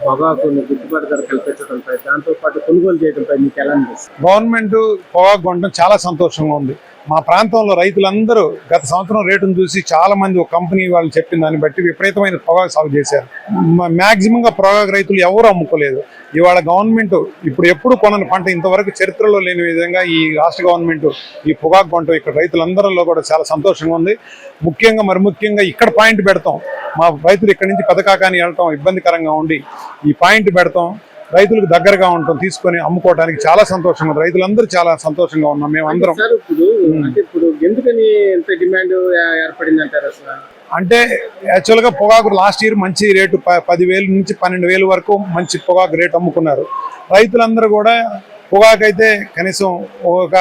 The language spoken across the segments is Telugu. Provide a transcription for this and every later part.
పొగాకు గిట్టుబాటు ధర కల్పించడంపై దాంతో పాటు కొనుగోలు చేయడంపై మీకు ఎలా అనిపిస్తుంది? గవర్నమెంట్ పొగాకు కొనడం చాలా సంతోషంగా ఉంది. మా ప్రాంతంలో రైతులందరూ గత సంవత్సరం రేటును చూసి చాలా మంది ఒక కంపెనీ వాళ్ళు చెప్పిన దాన్ని బట్టి విపరీతమైన పొగాకు సాగు చేశారు. మ్యాక్సిమంగా పొగాకు రైతులు ఎవరు అమ్ముకోలేదు. ఇవాళ గవర్నమెంట్ ఇప్పుడు ఎప్పుడు కొనని పంట ఇంతవరకు చరిత్రలో లేని విధంగా ఈ రాష్ట్ర గవర్నమెంట్ ఈ పొగాకు కొంటాం ఇక్కడ రైతులందరిలో కూడా చాలా సంతోషంగా ఉంది. ముఖ్యంగా మరి ముఖ్యంగా ఇక్కడ పాయింట్ పెడతాం. మా రైతులు ఇక్కడి నుంచి పథకాకాన్ని వెళ్ళటం ఇబ్బందికరంగా ఉండి ఈ పాయింట్ పెడతాం. రైతులకు దగ్గరగా ఉంటాం తీసుకొని అమ్ముకోవడానికి చాలా సంతోషంగా ఉంది. రైతులందరూ చాలా సంతోషంగా ఉన్నాం మేము అందరం. ఇప్పుడు ఎందుకని డిమాండ్ ఏర్పడింది అంటారు అసలు? అంటే యాక్చువల్గా పొగాకు లాస్ట్ ఇయర్ మంచి రేటు పదివేలు నుంచి పన్నెండు వేలు వరకు మంచి పొగాకు రేటు అమ్ముకున్నారు. రైతులందరూ కూడా పొగాకు అయితే కనీసం ఒక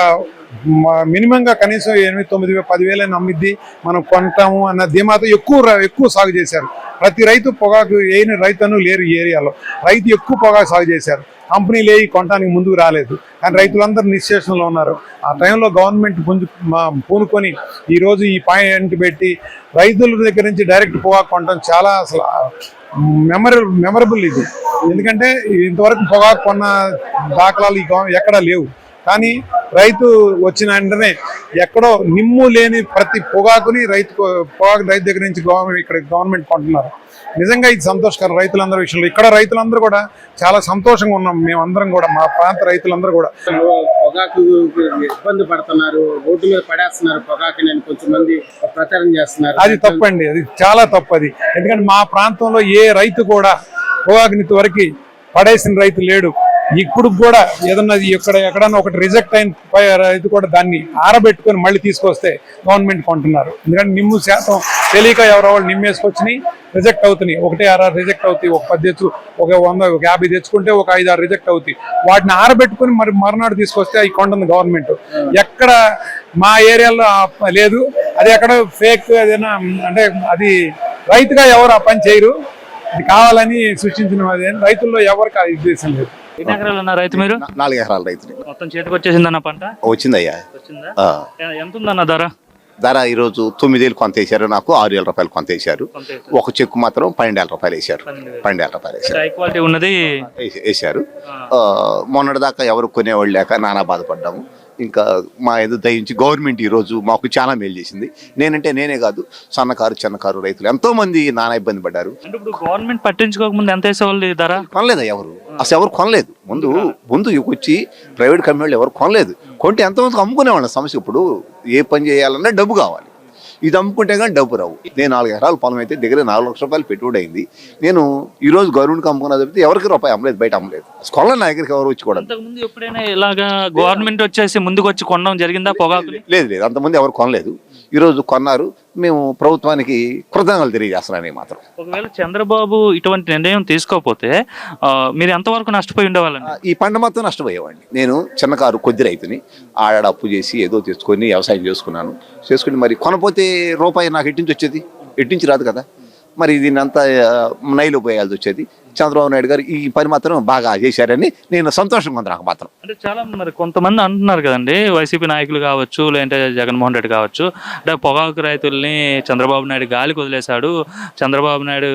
మినిమంగా కనీసం ఎనిమిది తొమ్మిది పదివేల నమ్మిద్ది. మనం కొంటాము అన్న ధీమాతో ఎక్కువ ఎక్కువ సాగు చేశారు. ప్రతి రైతు పొగాకు వేయని రైతును లేరు ఈ ఏరియాలో. రైతు ఎక్కువ పొగాకు సాగు చేశారు. కంపెనీలు వేయి కొనడానికి ముందుకు రాలేదు. కానీ రైతులందరూ నిశ్చేషంలో ఉన్నారు. ఆ టైంలో గవర్నమెంట్ పుంజు పూనుకొని ఈరోజు ఈ పాయింట్ పెట్టి రైతుల దగ్గర నుంచి డైరెక్ట్ పొగాకు కొనడం చాలా అసలు మెమరబుల్ మెమరబుల్ ఇది. ఎందుకంటే ఇంతవరకు పొగాకు కొన్న దాఖలాలు ఈ ఎక్కడా లేవు. కానీ రైతు వచ్చిన వెంటనే ఎక్కడో నిమ్ము లేని ప్రతి పొగాకుని రైతు పొగాకు రైతు దగ్గర నుంచి గవర్నమెంట్ ఇక్కడ గవర్నమెంట్ కొంటున్నారు. నిజంగా ఇది సంతోషకరం రైతులందరి విషయంలో. ఇక్కడ రైతులందరూ కూడా చాలా సంతోషంగా ఉన్నాం. మేమందరం కూడా మా ప్రాంత రైతులందరూ కూడా. పొగాకు ఇబ్బంది పడుతున్నారు రోడ్డు మీద పడేస్తున్నారు పొగాకు నేను కొంచెం మంది ప్రచారం చేస్తున్నారు. అది తప్పండి అది చాలా తప్పు అది ఎందుకంటే మా ప్రాంతంలో ఏ రైతు కూడా పొగాకుని వరకు పడేసిన రైతు లేడు. ఇప్పుడు కూడా ఏదన్నా ఇక్కడ ఎక్కడన్నా ఒకటి రిజెక్ట్ అయిన రైతు కూడా దాన్ని ఆరబెట్టుకొని మళ్ళీ తీసుకొస్తే గవర్నమెంట్ కొంటున్నారు. ఎందుకంటే నిమ్ము శాతం తెలియక ఎవరో వాళ్ళు నిమ్మేసుకొచ్చి రిజెక్ట్ అవుతున్నాయి. ఒకటి ఆరు రిజెక్ట్ అవుతాయి ఒక పది తెచ్చు ఒక వంద ఒక యాభై తెచ్చుకుంటే ఒక ఐదు ఆరు రిజెక్ట్ అవుతాయి. వాటిని ఆరబెట్టుకొని మరి మరునాడు తీసుకొస్తే అవి కొంటుంది గవర్నమెంట్. ఎక్కడ మా ఏరియాలో లేదు. అది ఎక్కడ ఫేక్ ఏదైనా అంటే అది రైతుగా ఎవరు ఆ పని చేయరు. ఇది కావాలని సృష్టించిన రైతుల్లో ఎవరికి ఆ ఉద్దేశం లేదు. ఎన్ని ఎకరాలు ఉన్నారు రైతు మీరు? నాలుగు ఎకరాల రైతుని మొత్తం చేతికి వచ్చేసిందన్న పంట? వచ్చిందయ్యా. ఎంత ఉందన్న ధర? ధర ఈరోజు తొమ్మిదేళ్ళు కొంత వేశారు నాకు ఆరు వేల రూపాయలు కొంత వేశారు. ఒక చెక్కు మాత్రం పన్నెండు వేల రూపాయలు వేశారు. పన్నెండు వేలు. రూపాయలు వేశారు. ఉన్నది. వేశారు. మొన్నటిదాకా ఎవరు కొనేవాళ్ళు లేక నానా బాధపడ్డాము. ఇంకా మా ఎదు దయించి గవర్నమెంట్ ఈరోజు మాకు చాలా మేలు చేసింది. నేనంటే నేనే కాదు సన్నకారు చిన్నకారు రైతులు ఎంతో మంది నానా ఇబ్బంది పడ్డారు. అంటే ఇప్పుడు గవర్నమెంట్ పట్టించుకోక ముందు ఎంత వేసేవాళ్ళు ధర? కొనలేదు ఎవరు? అసలు ఎవరు కొనలేదు. ముందు ముందు వచ్చి ప్రైవేట్ కంపెనీ వాళ్ళు ఎవరు కొనలేదు. కొంటే ఎంతమంది అమ్ముకునేవాళ్ళం సమస్య. ఇప్పుడు ఏ పని చేయాలన్నా డబ్బు కావాలి. ఇది అమ్ముకుంటే కానీ డబ్బు రావు. నేను నాలుగు ఎకరాల పొలం అయితే దగ్గర నాలుగు లక్షల రూపాయలు పెట్టుబడి అయింది. నేను ఈ రోజు గవర్నమెంట్కి అమ్ముకున్నా చెప్తే ఎవరికి రూపాయి అమ్మలేదు బయట అమ్మలేదు. కొనలేదు నా దగ్గరికి ఎవరు వచ్చి కూడా ఎప్పుడైనా ఇలాగా గవర్నమెంట్ వచ్చేసి ముందుకు వచ్చి కొనడం జరిగిందా పొగాకు లేదు లేదు అంతమంది ఎవరు కొనలేదు. ఈరోజు కొన్నారు. మేము ప్రభుత్వానికి కృతజ్ఞతలు తెలియజేస్తున్నాను మాత్రం. ఒకవేళ చంద్రబాబు ఇటువంటి నిర్ణయం తీసుకోకపోతే మీరు ఎంతవరకు నష్టపోయి ఉండేవాళ్ళండి? ఈ పంట మొత్తం నష్టపోయేవాడిని. నేను చిన్నకారు కొద్ది రైతుని ఆడ అప్పు చేసి ఏదో తెచ్చుకొని వ్యవసాయం చేసుకున్నాను. చేసుకుని మరి కొనపోతే రూపాయి నాకు ఎట్టించి వచ్చేది? ఎట్టించి రాదు కదా? మరి దీన్ని అంతా నైలు పోయాల్సి వచ్చేది. చంద్రబాబు నాయుడు గారు ఈ పని మాత్రం బాగా చేశారని నేను సంతోషంగా ఉంది నాకు మాత్రం. అంటే చాలా మరి కొంతమంది అంటున్నారు కదండి వైసీపీ నాయకులు కావచ్చు లేదంటే జగన్మోహన్ రెడ్డి కావచ్చు. అంటే పొగాకు రైతుల్ని చంద్రబాబు నాయుడు గాలికి వదిలేశాడు చంద్రబాబు నాయుడు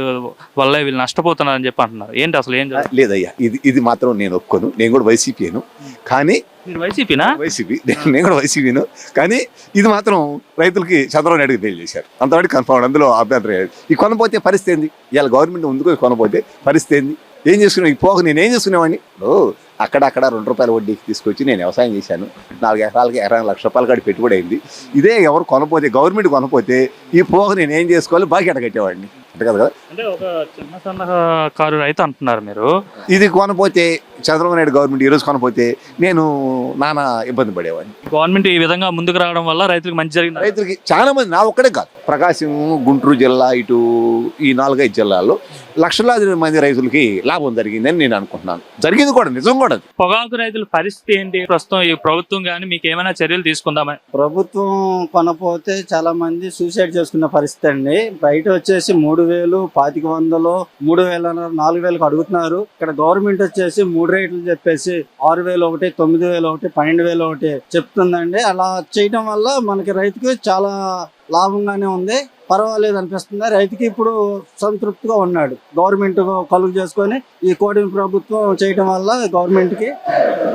వల్ల వీళ్ళు నష్టపోతున్నారని చెప్పి అంటున్నారు. ఏంటి అసలు ఏం? లేదయ్యా ఇది ఇది మాత్రం నేను ఒప్పుకోను. నేను కూడా వైసీపీను. కానీ మీరు వైసీపీనా? వైసీపీ. నేను కూడా వైసీపీను. కానీ ఇది మాత్రం రైతులకి చంద్రబాబు నాయుడుకి తెలియజేశారు. అంతవరకు కన్ఫర్మ్ అందులో అభ్యంతరం ఈ కొనపోతే పరిస్థితి ఏంది? ఇవాళ గవర్నమెంట్ ముందుకు కొనపోతే పరిస్థితి ఏంది? ఏం చేసుకున్నావు? ఈ పోక నేను ఏం చేసుకునేవాడిని? ఇప్పుడు అక్కడక్కడ రెండు రూపాయల వడ్డీకి తీసుకొచ్చి నేను వ్యవసాయం చేశాను. నాలుగు ఎకరాలకి ఇరవై లక్ష రూపాయలు కాడి పెట్టుబడి అయింది. ఇదే ఎవరు కొనపోతే గవర్నమెంట్ కొనపోతే ఈ పోక నేను ఏం చేసుకోవాలి? బాగా ఎడగట్టేవాడిని అంతే కదా కదా? అంటే ఒక చిన్న సన్న కారు రైతు అంటున్నారు మీరు. ఇది కొనపోతే చంద్రబాబు నాయుడు గవర్నమెంట్ ఈ రోజు కొనపోతే నేను నానా ఇబ్బంది పడేవాడిని. గవర్నమెంట్ ఈ విధంగా ముందుకు రావడం వల్ల రైతులకు మంచి జరిగింది? రైతులకి చాలా మంది నా ఒక్కడే కాదు. ప్రకాశం గుంటూరు జిల్లా ఇటు ఈ నాలుగైదు జిల్లాల్లో లక్షలాది మంది రైతులకి లాభం జరిగిందని నేను అనుకుంటున్నాను. జరిగింది కూడా నిజం కూడా. పొగాకు రైతుల పరిస్థితి ఏంటి? ప్రస్తుతం ఈ ప్రభుత్వం కానీ మీకు ఏమైనా చర్యలు తీసుకుందామని ప్రభుత్వం కొనపోతే చాలా మంది సూసైడ్ చేసుకున్న పరిస్థితి అండి. బయట వచ్చేసి మూడు వేలు పాతిక వందలు మూడు వేల నాలుగు వేలకు అడుగుతున్నారు. ఇక్కడ గవర్నమెంట్ వచ్చేసి మూడు రేట్లు చెప్పేసి ఆరు వేలు ఒకటి తొమ్మిది వేలు ఒకటి పన్నెండు వేలు ఒకటి చెప్తుందండి. అలా చేయడం వల్ల మనకి రైతుకి చాలా లాభంగానే ఉంది. పర్వాలేదు అనిపిస్తుంది. రైతుకి ఇప్పుడు సంతృప్తిగా ఉన్నాడు. గవర్నమెంట్ కలుగు చేసుకొని ఈ కోడిని ప్రభుత్వం చేయడం వల్ల గవర్నమెంట్కి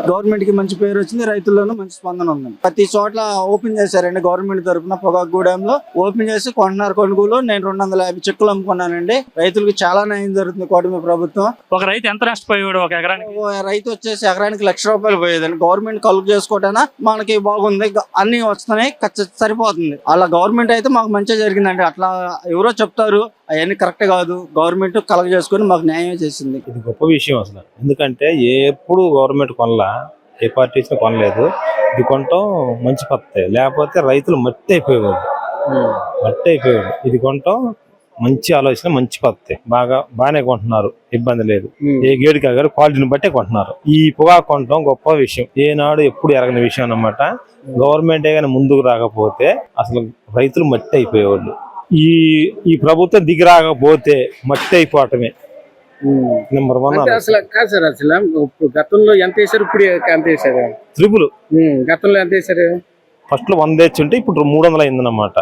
గవర్నమెంట్కి మంచి పేరు వచ్చింది. రైతుల్లోనూ మంచి స్పందన ఉంది. ప్రతి చోట్ల ఓపెన్ చేశారండి గవర్నమెంట్ తరఫున పొగాకు గూడెంలో ఓపెన్ చేసి కొంటున్నారు కొనుగోలు నేను రెండు వందల యాభై చెక్కులు అమ్ముకున్నానండి. రైతులకు చాలా న్యాయం జరుగుతుంది కోటమి ప్రభుత్వం? ఒక రైతు ఎంత నష్టపోయాడు ఒక ఎకరానికి? ఓ రైతు వచ్చేసి ఎకరానికి లక్ష రూపాయలు పోయేదండి. గవర్నమెంట్ కలుగు చేసుకోవటానా మనకి బాగుంది. అన్ని వస్తున్నాయి. సరిపోతుంది. అలా గవర్నమెంట్ అయితే మాకు మంచిగా జరిగిందండి. అట్లా ఎవరో చెప్తారు అవన్నీ కరెక్ట్ కాదు గవర్నమెంట్ కలుగ చేసుకొని మాకు న్యాయం చేసింది. ఇది గొప్ప విషయం అసలు. ఎందుకంటే ఎప్పుడు గవర్నమెంట్ కొనలా ఏ పార్టీ ఇచ్చినా కొనలేదు. ఇది కొనటం మంచి పద్ధతి. లేకపోతే రైతులు మట్టి అయిపోయేవాళ్ళు. మట్టి అయిపోయేవాళ్ళు. ఇది కొనటం మంచి ఆలోచన మంచి పద్ధతి. బాగా బాగానే కొంటున్నారు. ఇబ్బంది లేదు. ఏ గేడు కాగారు క్వాలిటీని బట్టే కొంటున్నారు. ఈ పొగాకు కొనటం గొప్ప విషయం. ఏనాడు ఎప్పుడు ఎరగని విషయం అన్నమాట. గవర్నమెంట్ కానీ ముందుకు రాకపోతే అసలు రైతులు మట్టి అయిపోయేవాళ్ళు. ఈ ఈ ప్రభుత్వం దిగి రాకపోతే మట్టి అయిపోవటమే. నెంబర్ వన్ అసలు కాదు సార్ అసలు ఇప్పుడు గతంలో ఎంత వేసారు ఇప్పుడు ఎంత వేసారు త్రిపుల్ గతంలో ఎంత వేసారు ఫస్ట్లో వంద వేసి ఉంటే ఇప్పుడు మూడు వందలు అయిందన్నమాట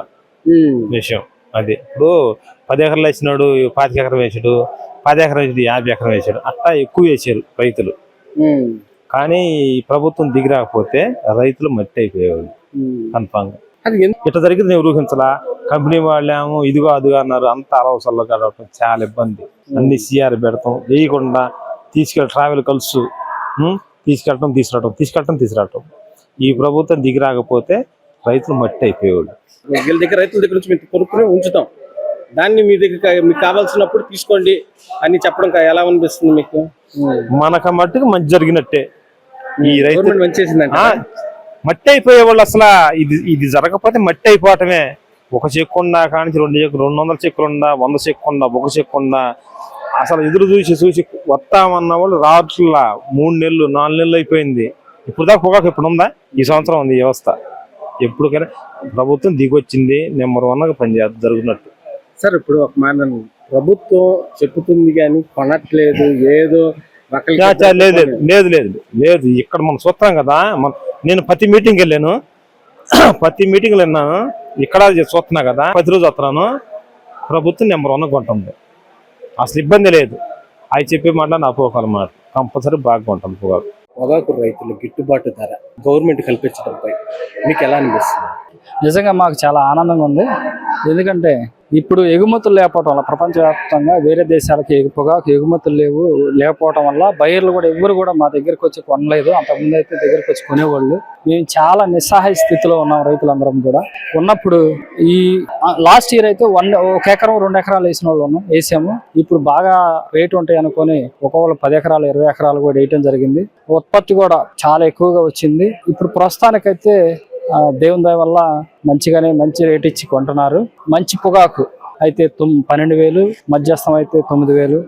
విషయం అది. ఇప్పుడు పది ఎకరాలు వేసినాడు పాతిక ఎకరం వేసాడు పది ఎకరం వేసాడు యాభై ఎకరం వేసాడు. అట్లా ఎక్కువ వేసారు రైతులు. కానీ ఈ ప్రభుత్వం దిగి రాకపోతే రైతులు మట్టి అయిపోయేవాళ్ళు. ఉమ్. అది ఇట్లా జరిగింది నేను ఊహించలా. కంపెనీ వాళ్ళేమో ఇదిగో అదిగో అన్నారు. అంత అలవసల్లో కలవటం చాలా ఇబ్బంది. అన్ని సిఆర్ పెడతాం. వేయకుండా తీసుకెళ్ళి ట్రావెల్ కలుసు? తీసుకెళ్ళటం తీసుకురావటం తీసుకెళ్ళటం తీసుకురావటం. ఈ ప్రభుత్వం దిగి రాకపోతే రైతులు మట్టి అయిపోయేవాళ్ళు. వీళ్ళ దగ్గర రైతుల దగ్గర నుంచి మేము కొనుక్కుని ఉంచుతాం. దాన్ని మీ దగ్గర మీకు కావాల్సినప్పుడు తీసుకోండి అని చెప్పడం ఎలా అనిపిస్తుంది మీకు? మనకు మట్టుకు మంచి జరిగినట్టే. ఈ రైతు మంచి మట్టి అయిపోయే వాళ్ళు అసలు ఇది ఇది జరగకపోతే మట్టి అయిపోవటమే ఒక చెక్కుండా కానించి రెండు చెక్కు రెండు వందల చెక్కులుండా వంద చెక్కుండా ఒక చెక్కుండా అసలు ఎదురు చూసి చూసి వస్తామన్న వాళ్ళు రావట్లా మూడు నెలలు నాలుగు నెలలు అయిపోయింది. ఇప్పుడు దాకా పొగాకు ఇప్పుడు ఉందా? ఈ సంవత్సరం ఉంది ఈ వ్యవస్థ. ఎప్పటికైనా ప్రభుత్వం దిగొచ్చింది నెంబర్ వన్గా పనిచేస్తుంది జరుగుతున్నట్టు. సార్ ఇప్పుడు ఒక మాట ప్రభుత్వం చెప్పుతుంది కానీ కొనట్లేదు ఏదో లేదు లేదు లేదు లేదు ఇక్కడ మనం చూస్తాం కదా మన నేను ప్రతి మీటింగ్ వెళ్ళాను. ప్రతి మీటింగ్ విన్నాను ఇక్కడ చూస్తున్నా కదా ప్రతి రోజు వస్తున్నాను. ప్రభుత్వం నెంబర్ వన్ కొంటుంది. అసలు ఇబ్బంది లేదు. అవి చెప్పే మాట నా పోకాల మాట కంపల్సరీ బాగా కొంటాం పొగాకు. పొగాకు రైతులు గిట్టుబాటు ధర గవర్నమెంట్ కల్పించడంపై మీకు ఎలా అనిపిస్తుంది? నిజంగా మాకు చాలా ఆనందంగా ఉంది. ఎందుకంటే ఇప్పుడు ఎగుమతులు లేకపోవడం వల్ల ప్రపంచవ్యాప్తంగా వేరే దేశాలకి ఎగు- పొగాకు ఎగుమతులు లేవు లేకపోవడం వల్ల బయర్లు కూడా ఎవరు కూడా మా దగ్గరకు వచ్చి కొనలేదు. అంతకుముందు అయితే దగ్గరకు వచ్చి కొనేవాళ్ళు. మేము చాలా నిస్సహాయ స్థితిలో ఉన్నాం రైతులందరం కూడా. ఉన్నప్పుడు ఈ లాస్ట్ ఇయర్ అయితే వన్ ఒక ఎకరం రెండు ఎకరాలు వేసిన వాళ్ళు ఉన్నాం వేసాము. ఇప్పుడు బాగా రేటు ఉంటాయి అనుకొని ఒకవేళ పది ఎకరాలు ఇరవై ఎకరాలు కూడా వేయటం జరిగింది. ఉత్పత్తి కూడా చాలా ఎక్కువగా వచ్చింది. ఇప్పుడు ప్రస్తుతానికైతే దేవుని దయ వల్ల మంచిగానే మంచి రేట్ ఇచ్చి కొంటున్నారు. మంచి పొగాకు అయితే తొమ్ పన్నెండు వేలు మధ్యస్థం అయితే తొమ్మిది వేలు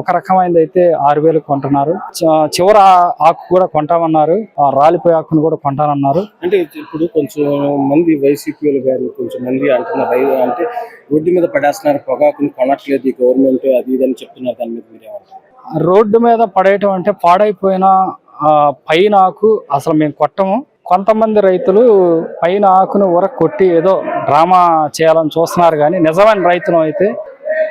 ఒక రకమైనది అయితే ఆరు వేలు కొంటున్నారు. చివర ఆకు కూడా కొంటామన్నారు ఆ రాలిపోయే ఆకును కూడా కొంటానన్నారు. అంటే ఇప్పుడు కొంచెం మంది వైసీపీలు గారు కొంచెం మంది అంటున్నారు అంటే రోడ్డు మీద పడేస్తున్నారు పొగాకుని కొనట్లేదు ఈ గవర్నమెంట్ అది ఇది అని చెప్తున్నారు దాని మీద మీరేమంటారు రోడ్డు మీద పడేయటం అంటే పాడైపోయిన పైన ఆకు అసలు మేము కొట్టము. కొంతమంది రైతులు పైన ఆకును ఉర కొట్టి ఏదో డ్రామా చేయాలని చూస్తున్నారు కానీ నిజమైన రైతులు అయితే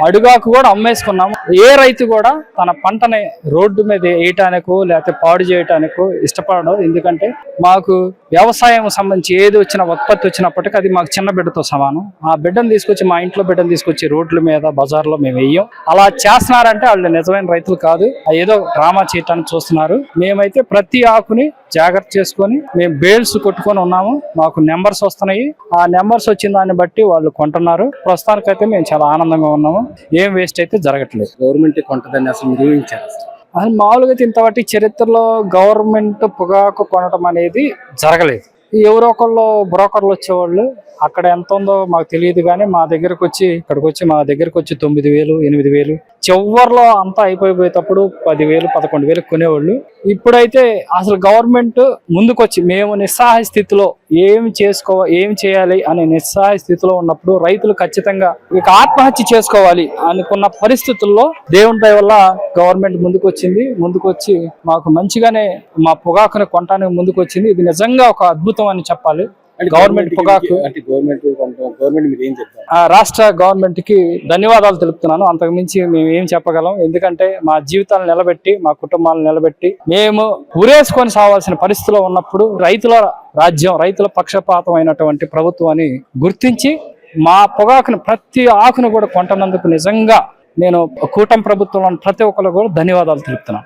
అడుగాకు కూడా అమ్మేసుకున్నాము. ఏ రైతు కూడా తన పంటని రోడ్డు మీద వేయటానికో లేకపోతే పాడు చేయటానికో ఇష్టపడడం. ఎందుకంటే మాకు వ్యవసాయం సంబంధించి ఏది వచ్చిన ఉత్పత్తి వచ్చినప్పటికీ అది మాకు చిన్న బిడ్డతో సమానం. ఆ బిడ్డను తీసుకొచ్చి మా ఇంట్లో బిడ్డను తీసుకొచ్చి రోడ్ల మీద బజార్లో మేము వెయ్యం అలా చేస్తున్నారంటే వాళ్ళు నిజమైన రైతులు కాదు. ఏదో డ్రామా చేయటానికి చూస్తున్నారు. మేమైతే ప్రతి ఆకుని జాగ్రత్త చేసుకొని మేము బేల్స్ కొట్టుకొని ఉన్నాము. మాకు నెంబర్స్ వస్తున్నాయి. ఆ నెంబర్స్ వచ్చిన దాన్ని బట్టి వాళ్ళు కొంటున్నారు. ప్రస్తుతానికైతే మేము చాలా ఆనందంగా ఉన్నాము. ఏం వేస్ట్ అయితే జరగట్లేదు. గవర్నమెంట్ కొంటదని అసలు మీరు అసలు? అది మామూలుగా అయితే ఇంతవరకు చరిత్రలో గవర్నమెంట్ పొగాకు కొనడం అనేది జరగలేదు. ఎవరో ఒకళ్ళు బ్రోకర్లు వచ్చేవాళ్ళు అక్కడ ఎంత ఉందో మాకు తెలియదు కానీ మా దగ్గరకు వచ్చి ఇక్కడికి వచ్చి మా దగ్గరకు వచ్చి తొమ్మిది వేలు ఎనిమిది వేలు చివరిలో అంతా అయిపోయిపోయేటప్పుడు పదివేలు పదకొండు వేలు కొనేవాళ్ళు. ఇప్పుడైతే అసలు గవర్నమెంట్ ముందుకొచ్చి మేము నిస్సహాయ స్థితిలో ఏం చేసుకో ఏం చేయాలి అనే నిస్సహాయ స్థితిలో ఉన్నప్పుడు రైతులు ఖచ్చితంగా ఇక ఆత్మహత్య చేసుకోవాలి అనుకున్న పరిస్థితుల్లో దేవుని దయ వల్ల గవర్నమెంట్ ముందుకొచ్చింది. ముందుకొచ్చి మాకు మంచిగానే మా పొగాకుని కొనటానికి ముందుకొచ్చింది. ఇది నిజంగా ఒక అద్భుతం అని చెప్పాలి. గవర్నమెంట్ పొగాకు. అంటే గవర్నమెంట్ గవర్నమెంట్ మీరు ఏం చెప్తారు? ఆ రాష్ట్ర గవర్నమెంట్కి ధన్యవాదాలు తెలుపుతున్నాను. అంతకు మించి మేము ఏం చెప్పగలం. ఎందుకంటే మా జీవితాలను నిలబెట్టి మా కుటుంబాలను నిలబెట్టి మేము ఉరేసుకొని సావాల్సిన పరిస్థితిలో ఉన్నప్పుడు రైతుల రాజ్యం రైతుల పక్షపాతం అయినటువంటి ప్రభుత్వాన్ని గుర్తించి మా పొగాకును ప్రతి ఆకును కూడా కొంటున్నందుకు నిజంగా నేను కూటమి ప్రభుత్వంలో ప్రతి ఒక్కరు కూడా ధన్యవాదాలు తెలుపుతున్నాను.